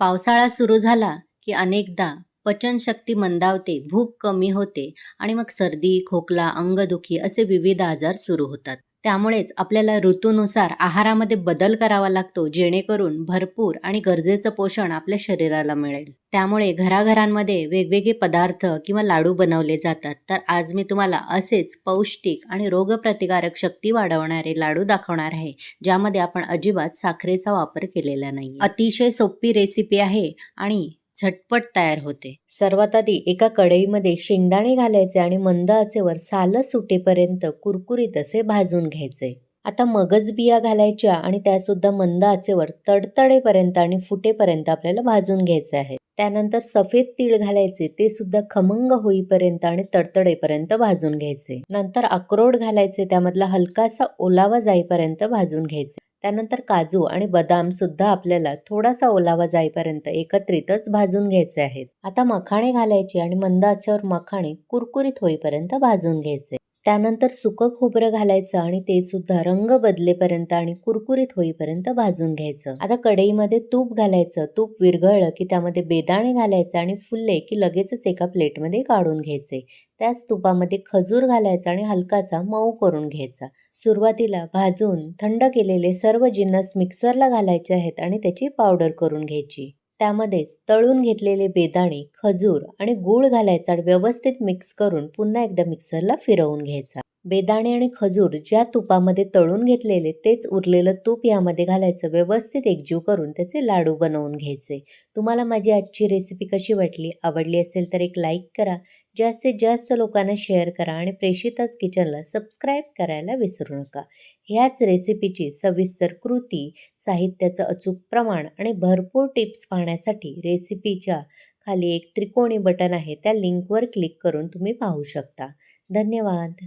पावसाळा सुरू झाला की अनेकदा पचनशक्ती मंदावते, भूक कमी होते आणि मग सर्दी, खोकला, अंगदुखी असे विविध आजार सुरू होतात. त्यामुळेच आपल्याला ऋतूनुसार आहारामध्ये बदल करावा लागतो जेणेकरून भरपूर आणि गरजेचं पोषण आपल्या शरीराला मिळेल. त्यामुळे घराघरांमध्ये वेगवेगळे पदार्थ किंवा लाडू बनवले जातात. तर आज मी तुम्हाला असेच पौष्टिक आणि रोगप्रतिकारक शक्ती वाढवणारे लाडू दाखवणार आहे, ज्यामध्ये आपण अजिबात साखरेचा वापर केलेला नाही अतिशय सोपी रेसिपी आहे आणि झटपट तयार होते. सर्वात आधी एका कढईमध्ये शेंगदाणे घालायचे आणि मंद आचेवर सालं सुटेपर्यंत कुरकुरीत असे भाजून घ्यायचे. आता मगज बिया घालायच्या आणि त्यासुद्धा मंद आचेवर तडतडेपर्यंत आणि फुटेपर्यंत आपल्याला भाजून घ्यायचे आहे. त्यानंतर सफेद तीळ घालायचे ते सुद्धा खमंग होईपर्यंत आणि तडतडेपर्यंत भाजून घ्यायचे. नंतर अक्रोड घालायचे त्यामधला हलकासा ओलावा जाईपर्यंत भाजून घ्यायचे. त्यानंतर काजू आणि बदाम सुद्धा आपल्याला थोडासा ओलावा जाईपर्यंत एकत्रितच भाजून घ्यायचे आहेत. आता मखाणे घालायचे आणि मंद आचेवर मखाणे कुरकुरीत होईपर्यंत भाजून घ्यायचे. त्यानंतर सुकं खोबरं घालायचं आणि ते सुद्धा रंग बदलेपर्यंत आणि कुरकुरीत होईपर्यंत भाजून घ्यायचं. आता कढईमध्ये तूप घालायचं. तूप विरघळलं की त्यामध्ये बेदाणे घालायचं आणि फुलले की लगेचच एका प्लेटमध्ये काढून घ्यायचे. त्याच तुपामध्ये खजूर घालायचा आणि हलकाचा मऊ करून घ्यायचा. सुरुवातीला भाजून थंड केलेले सर्व जिन्नस मिक्सरला घालायचे आहेत आणि त्याची पावडर करून घ्यायची. त्यामध्येच तळून घेतलेले बेदाणे, खजूर आणि गूळ घालायचा आणि व्यवस्थित मिक्स करून पुन्हा एकदा मिक्सरला फिरवून घ्यायचा. बेदाणे आणि खजूर ज्या तुपामध्ये तळून घेतलेले तेच उरलेलं तूप यामध्ये घालायचं. व्यवस्थित एकजीव करून त्याचे लाडू बनवून घ्यायचे. तुम्हाला माझी आजची रेसिपी कशी वाटली? आवडली असेल तर एक लाईक करा, जास्तीत जास्त लोकांना शेअर करा आणि प्रेषितच किचनला सबस्क्राईब करायला विसरू नका. ह्याच रेसिपीची सविस्तर कृती, साहित्याचं अचूक प्रमाण आणि भरपूर टिप्स पाहण्यासाठी रेसिपीच्या खाली एक त्रिकोणी बटन आहे त्या लिंकवर क्लिक करून तुम्ही पाहू शकता. धन्यवाद.